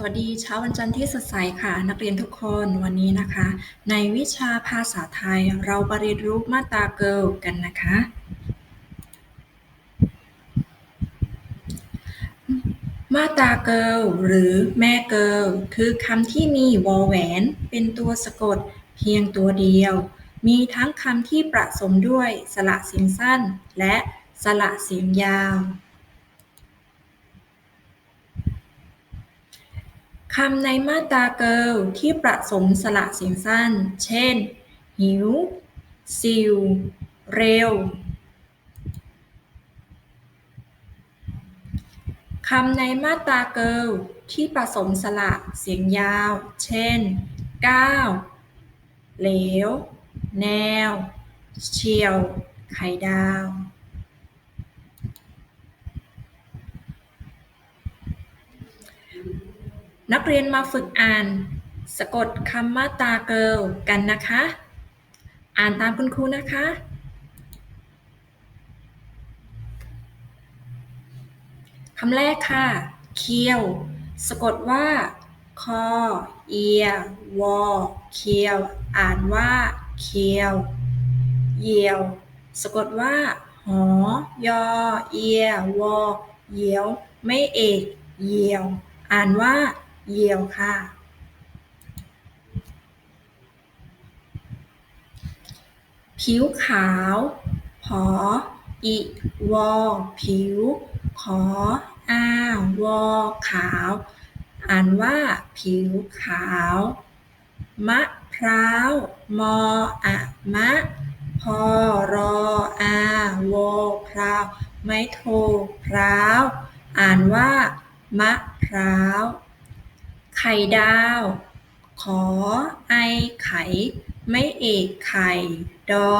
สวัสดีเช้าวันจันทร์ที่สดใสค่ะ นักเรียนทุกคนวันนี้นะคะ ในวิชาภาษาไทยเราปเรียนรู้มาตราเกิลกันนะคะ มาตราเกิลหรือแม่เกิลคือคำที่มีวอแหวน เป็นตัวสะกดเพียงตัวเดียว มีทั้งคำที่ประสมด้วยสระเสียงสั้น และสระเสียงยาว คำในมาตราเกิลที่ประสมสระเสียงสั้น เช่น หิว ซิว เร็ว คำในมาตราเกิลที่ผสมสระเสียงยาว เช่น ก้าว เหลว แนวเฉียว ไข่ดาว นักเรียนมาฝึกอ่าน สะกดคำมาตาเกิลกันนะคะ อ่านตามคุณครูนะคะ คำแรกค่ะ เคียว สะกดว่า คอ เอีย วอ เคียว อ่านว่า เคียว เยียว สะกดว่า หอ ยอ เอีย วอ เยียว ไม่เอก เยียว อ่านว่า เยียวค่ะ ผิวขาวผออิวอ ผิว ขออาวอขาว อ่านว่า ผิวขาว มะพร้าว มออะมะ พอรออาวอพร้าว ไม้โทพร้าว อ่านว่า มะพร้าว ไข่ดาว ขอไอไข่ ไม่เอกไข่ ดอ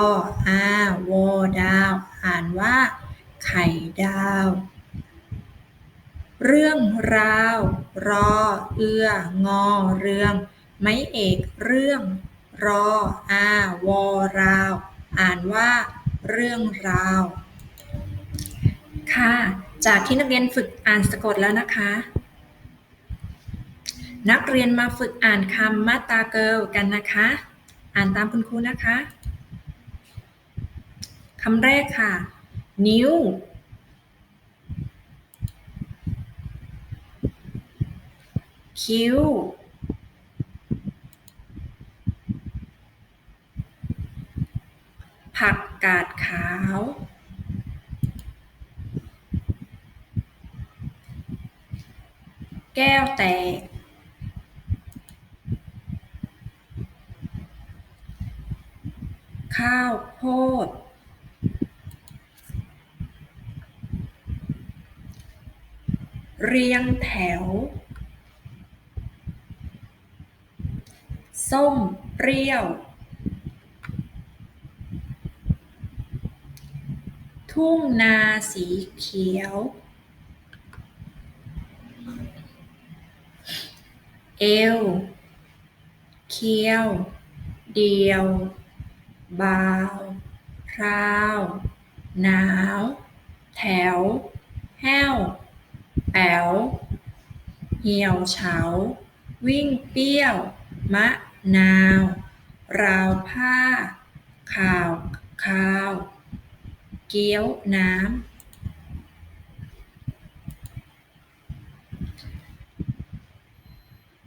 อาวอดาว อ่านว่า ไข่ดาว เรื่องราว รอ เอือ งอ เรื่อง ไม่เอกเรื่อง รออาวอราว อ่านว่า เรื่องราว ค่ะ จากที่นักเรียนฝึกอ่านสะกดแล้วนะคะ นักเรียนมาฝึกอ่านคำมาตาเกิลกันนะคะ อ่านตามคุณครูนะคะคำแรกค่ะ นิ้ว คิ้ว ผักกาดขาว แก้วแตก โพดเรียงแถว ส้มเปรี้ยว ทุ่งนาสีเขียว เอว เคียว เดียว บาว พราว หนาว แถว แห้ว แป๋ว เหี่ยวเฉา วิ่งเปรี้ยว มะนาว ราวผ้า ข่าวคาว เกี๊ยวน้ำ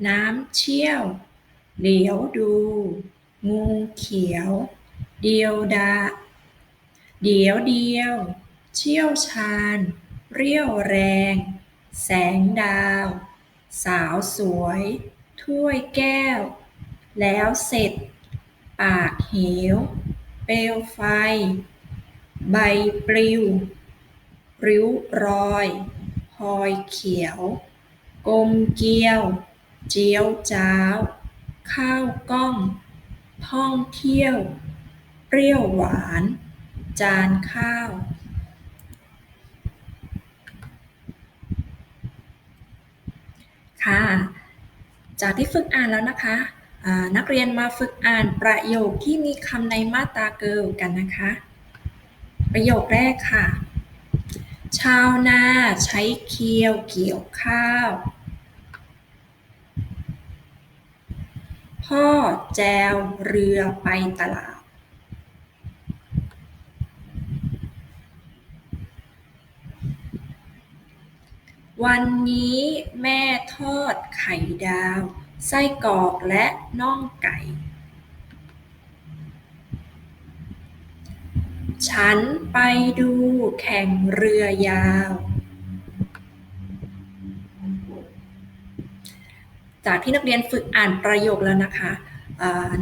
น้ำเชี่ยว เหลียวดู งูเขียว เดียวดา เดียวเดียว เชี่ยวชาญ เรี่ยวแรง แสงดาว สาวสวย ถ้วยแก้ว แล้วเสร็จ ปากเหว เปลวไฟ ใบปลิว ริ้วรอยพลอยเขียว กลมเกลียว เจียวจ้าว ข้าวกล้อง ท่องเที่ยว เปรี้ยวหวาน จานข้าวค่ะ จากที่ฝึกอ่านแล้วนะคะ นักเรียนมาฝึกอ่านประโยคที่มีคำในมาตราเกิลกันนะคะ ประโยคแรกค่ะ ชาวนาใช้เคียวเกี่ยวข้าว พ่อแจวเรือไปตลาด วันนี้แม่ทอดไข่ดาว ไส้กรอกและน่องไก่ ฉันไปดูแข่งเรือยาว จากที่นักเรียนฝึกอ่านประโยคแล้วนะคะ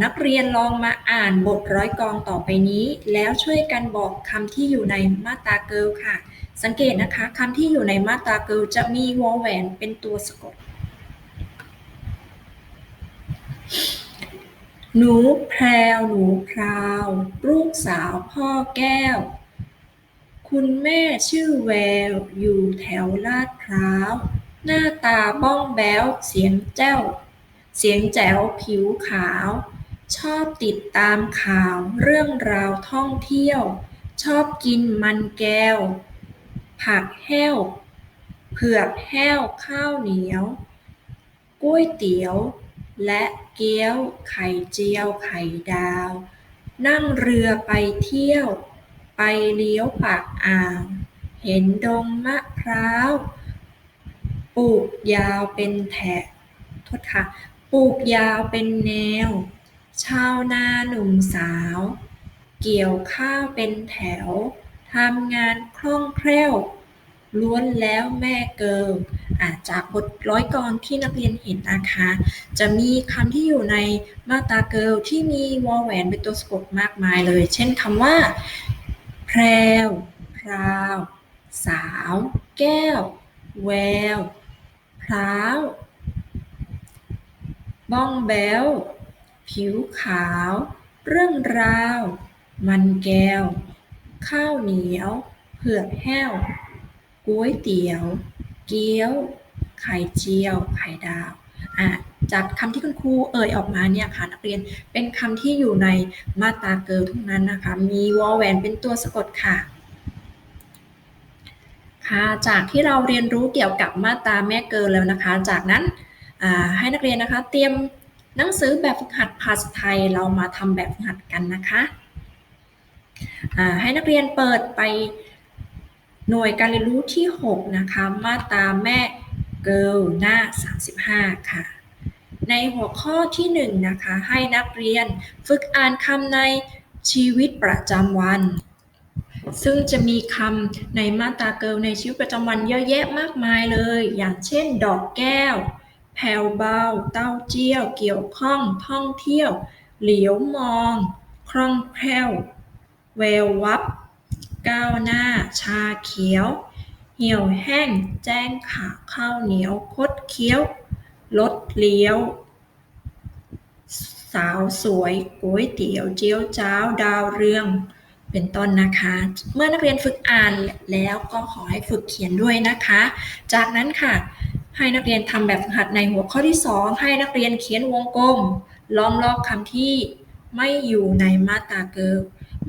นักเรียนลองมาอ่านบทร้อยกรองต่อไปนี้ แล้วช่วยกันบอกคำที่อยู่ในมาตราเกิลค่ะ สังเกตนะคะคำที่อยู่ในมาตราเกิลจะมีวอลแหวนเป็นตัวสะกด หนูแพรวหนูพราว ลูกสาวพ่อแก้ว คุณแม่ชื่อแวว อยู่แถวลาดพร้าว หน้าตาบ้องแบ้ว เสียงแจ้ว เสียงแจ๋วผิวขาว ชอบติดตามข่าวเรื่องราวท่องเที่ยว ชอบกินมันแก้ว ผักแห้ว เผือกแห้วข้าวเหนียวก๋วยเตี๋ยว และเกี๊ยวไข่เจียวไข่ดาว นั่งเรือไปเที่ยว ไปเลี้ยวปากอ่างเห็นดงมะพร้าวปลูกยาวเป็นแถบโทษค่ะปลูกยาวเป็นแนว ชาวนาหนุ่มสาว เกี่ยวข้าวเป็นแถว ทำงานคล่องแคล่ว ล้วนแล้วแม่เกิลอาจากบทร้อยกรที่นักเรียนเห็นนะคะ จะมีคำที่อยู่ในมาตราเกิลที่มีวอลแหวนเป็นตัวสะกดมากมายเลย เช่นคำว่า แพรวพราว สาว แก้ว แววพร้าวบ้องแบวผิวขาว เรื่องราว มันแก้ว ข้าวเหนียวเผือกแห้วก๋วยเตี๋ยว เกี๊ยว ไข่เจียว ไข่ดาวอะจากคำที่คุณครูเอ่ยออกมาเนี่ยค่ะนักเรียนเป็นคำที่อยู่ในมาตราเกิลทุกนั้นนะคะ มีวอลแวนเป็นตัวสะกดค่ะค่ะจากที่เราเรียนรู้เกี่ยวกับมาตราแม่เกิลแล้วนะคะ จากนั้นให้นักเรียนนะคะ เตรียมหนังสือแบบฝึกหัดภาษาไทยเรามาทำแบบฝึกหัดกันนะคะ ให้นักเรียนเปิดไปหน่วยการเรียนรู้ที่ 6 นะคะ มาตราแม่เกิลหน้า 35 ค่ะ ในหัวข้อที่ 1 นะคะ ให้นักเรียนฝึกอ่านคำในชีวิตประจำวัน ซึ่งจะมีคำในมาตราเกิลในชีวิตประจำวันเยอะแยะมากมายเลย อย่างเช่น ดอกแก้ว แผ่วเบา เต้าเจี้ยว เกี่ยวข้อง ท่องเที่ยว เหลียวมอง คล่องแคล่ว แวววับ ก้าวหน้า ชาเขียว เหี่ยวแห้ง แจ้งขาข้าวเหนียว คดเคี้ยว ลดเลี้ยว สาวสวยก๋วยเตี๋ยวเจียวจ้าวดาวเรือง เป็นต้นนะคะ เมื่อนักเรียนฝึกอ่านแล้วก็ขอให้ฝึกเขียนด้วยนะคะ จากนั้นค่ะให้นักเรียนทำแบบฝึกหัดในหัวข้อที่ 2 ให้นักเรียนเขียนวงกลม ล้อมรอบคำที่ไม่อยู่ในมาตราเกิล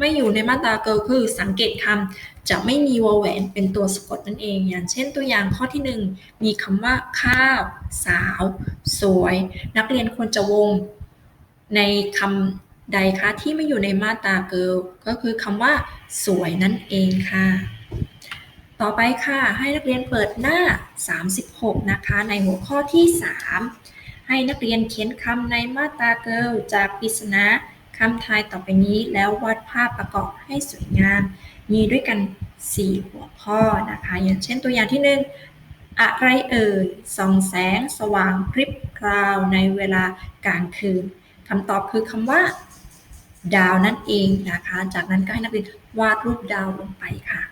ไม่อยู่ในมาตราเกิลคือสังเกตคำจะไม่มีวอแหวนเป็นตัวสะกดนั่นเอง อย่างเช่นตัวอย่างข้อที่ 1 มีคำว่า ข้าว สาว สวย นักเรียนควรจะวง ในคำใดคะที่ไม่อยู่ในมาตราเกิลก็คือคำว่า สวยนั่นเองค่ะ ต่อไปค่ะให้นักเรียนเปิดหน้า 36 นะคะ ในหัวข้อที่ 3 ให้นักเรียนเขียนคำในมาตราเกิลจากปริศนา คำทายต่อไปนี้แล้ววาดภาพประกอบให้สวยงาม มีด้วยกัน 4 หัวข้อนะคะ อย่างเช่นตัวอย่างที่ 1 อะไรเอ่ยส่องแสงสว่างพริบคราวในเวลากลางคืนคำตอบคือคำว่า ดาวนั่นเองนะคะ จากนั้นก็ให้นักเรียนวาดรูปดาวลงไปค่ะ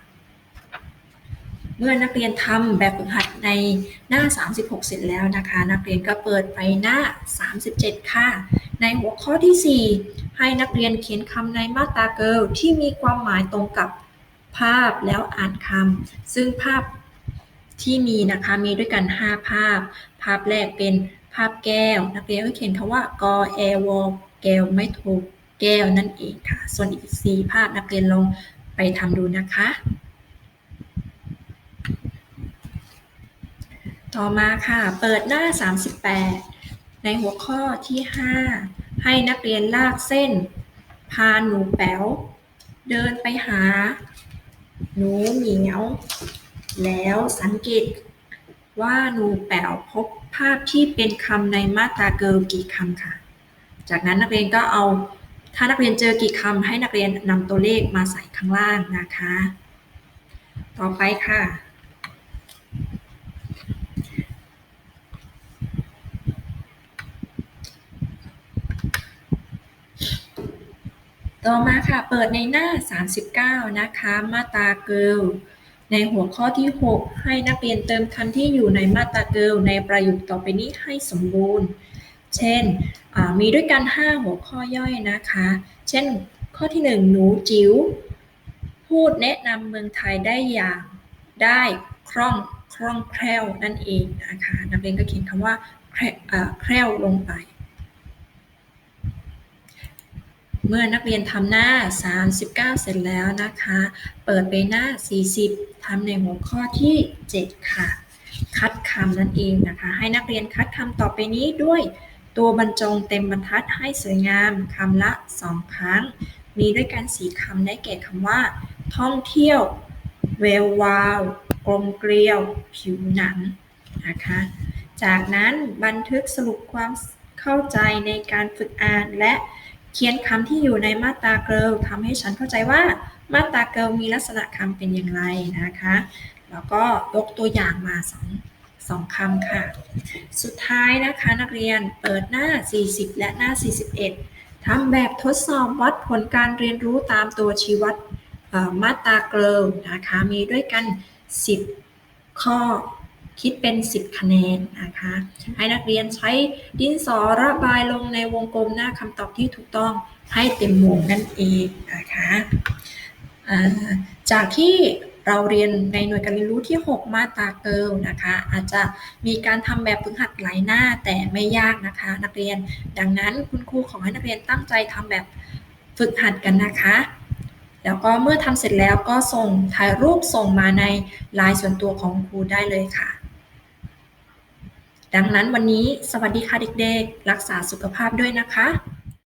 เมื่อนักเรียนทำแบบฝึกหัดในหน้า 36 เสร็จแล้วนะคะ นักเรียนก็เปิดไปหน้า 37 ค่ะ ในหัวข้อที่ 4 ให้นักเรียนเขียนคำในมาตราเกิลที่มีความหมายตรงกับภาพแล้วอ่านคำซึ่งภาพที่มีนะคะมีด้วยกัน 5 ภาพ ภาพแรกเป็นภาพแก้ว นักเรียนก็เขียนคำว่ากอแอวอแก้วไม่ถูกแก้วนั่นเองค่ะ ส่วนอีก 4 ภาพนักเรียนลองไปทำดูนะคะ ต่อมาค่ะ เปิดหน้า 38 ในหัวข้อที่ 5 ให้นักเรียนลากเส้น พาหนูแป๋ว เดินไปหา หนูเหมียว แล้วสังเกตว่าหนูแป๋วพบภาพที่เป็นคำในมาตราเกิลกี่คำค่ะ จากนั้นนักเรียนก็เอา ถ้านักเรียนเจอกี่คำให้นักเรียนนำตัวเลขมาใส่ข้างล่างนะคะ ต่อไปค่ะ ต่อมาค่ะเปิดในหน้า 39 นะคะ มาตราเกิลในหัวข้อที่ 6 ให้นักเรียนเติมคำที่อยู่ในมาตราเกิลในประโยคต่อไปนี้ให้สมบูรณ์ เช่น มีด้วยกัน 5 หัวข้อย่อยนะคะ เช่น ข้อที่ 1 หนูจิ๋วพูดแนะนำเมืองไทยได้อย่างได้คล่องคล่องแคล่วนั่นเองนะคะ นักเรียนก็เขียนคำว่าแคล่วลงไป เมื่อนักเรียนทำหน้า 39 เสร็จแล้วนะคะ เปิดไปหน้า 40 ทำในหัวข้อที่ 7 ค่ะ คัดคำนั่นเองนะคะ ให้นักเรียนคัดคำต่อไปนี้ด้วยตัวบรรจงเต็มบรรทัดให้สวยงามคำละ 2 ครั้ง มีด้วยกัน4คำได้แก่คำว่า ท่องเที่ยว เวลวาวกลมเกลียว ผิวหนังนะคะ จากนั้นบันทึกสรุปความเข้าใจในการฝึกอ่านและ เขียนคำที่อยู่ในมาตราเกิลทำให้ฉันเข้าใจว่ามาตราเกิลมีลักษณะคำเป็นอย่างไรนะคะ แล้วก็ยกตัวอย่างมาสองสองคำค่ะ สุดท้ายนะคะนักเรียนเปิดหน้า 40 และหน้า 41ทำแบบทดสอบวัดผลการเรียนรู้ตามตัวชี้วัดมาตราเกิลนะคะ มีด้วยกัน 10 ข้อ คิดเป็น 10 คะแนนนะคะ ให้นักเรียนใช้ดินสอระบายลงในวงกลมหน้าคำตอบที่ถูกต้องให้เต็มวงนั่นเองนะคะจากที่เราเรียนในหน่วยการเรียนรู้ที่ 6 มาตาเกิลนะคะ อาจจะมีการทำแบบฝึกหัดหลายหน้าแต่ไม่ยากนะคะ นักเรียนดังนั้นคุณครูขอให้นักเรียนตั้งใจทำแบบฝึกหัดกันนะคะ แล้วก็เมื่อทำเสร็จแล้วก็ส่งถ่ายรูปส่งมาในไลน์ส่วนตัวของครูได้เลยค่ะ ดังนั้นวันนี้สวัสดีค่ะเด็กๆ รักษาสุขภาพด้วยนะคะ